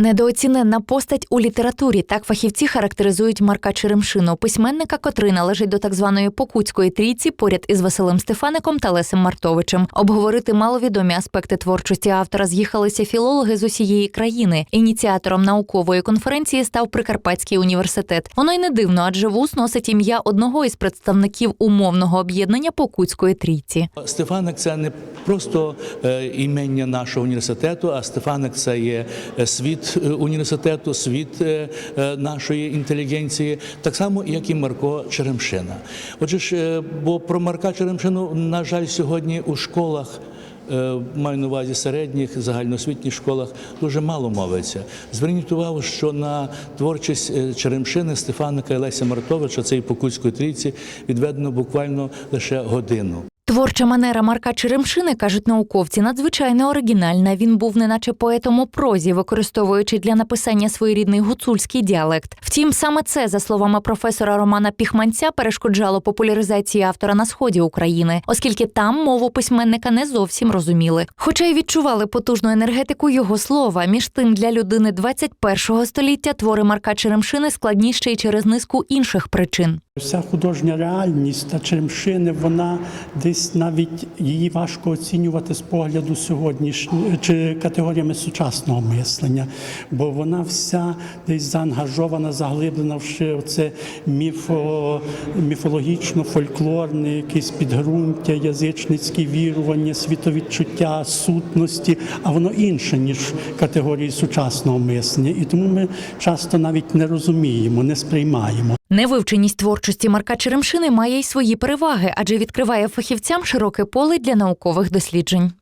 Недооціненна постать у літературі. Так фахівці характеризують Марка Черемшину, письменника, котрий належить до так званої Покутської трійці поряд із Василем Стефаником та Лесем Мартовичем. Обговорити маловідомі аспекти творчості автора з'їхалися філологи з усієї країни. Ініціатором наукової конференції став Прикарпатський університет. Воно й не дивно, адже вуз носить ім'я одного із представників умовного об'єднання Покутської трійці. Стефаник це не просто е, імення нашого університету, а Стефаник це є е, е, університету, світ е, е, нашої інтелігенції, так само як і Марко Черемшина. Отже ж, бо про Марка Черемшину, на жаль, сьогодні у школах. Маю на увазі середніх загальноосвітніх школах дуже мало мовиться. Зверніть увагу, що на творчість Черемшини, Стефаника і Леся Мартовича, цієї Покутської трійці, відведено буквально лише годину. Творча манера Марка Черемшини, кажуть науковці, надзвичайно оригінальна. Він був неначе поетом у прозі, використовуючи для написання своєрідний гуцульський діалект. Втім, саме це, за словами професора Романа Піхманця, перешкоджало популяризації автора на сході України, оскільки там мову письменника не зовсім розуміли. Хоча й відчували потужну енергетику його слова. Між тим для людини 21-го століття твори Марка Черемшини складні ще й через низку інших причин. Вся художня реальність та Черемшини, вона десь навіть її важко оцінювати з погляду сьогоднішнього чи категоріями сучасного мислення, бо вона вся десь заангажована, заглиблена в оце міфо, міфологічно-фольклорне, якесь підґрунтя, язичницькі вірування, світовідчуття, сутності, а воно інше, ніж категорії сучасного мислення. І тому ми часто навіть не розуміємо, не сприймаємо. Невивченість творчості Марка Черемшини має й свої переваги, адже відкриває фахівцям широке поле для наукових досліджень.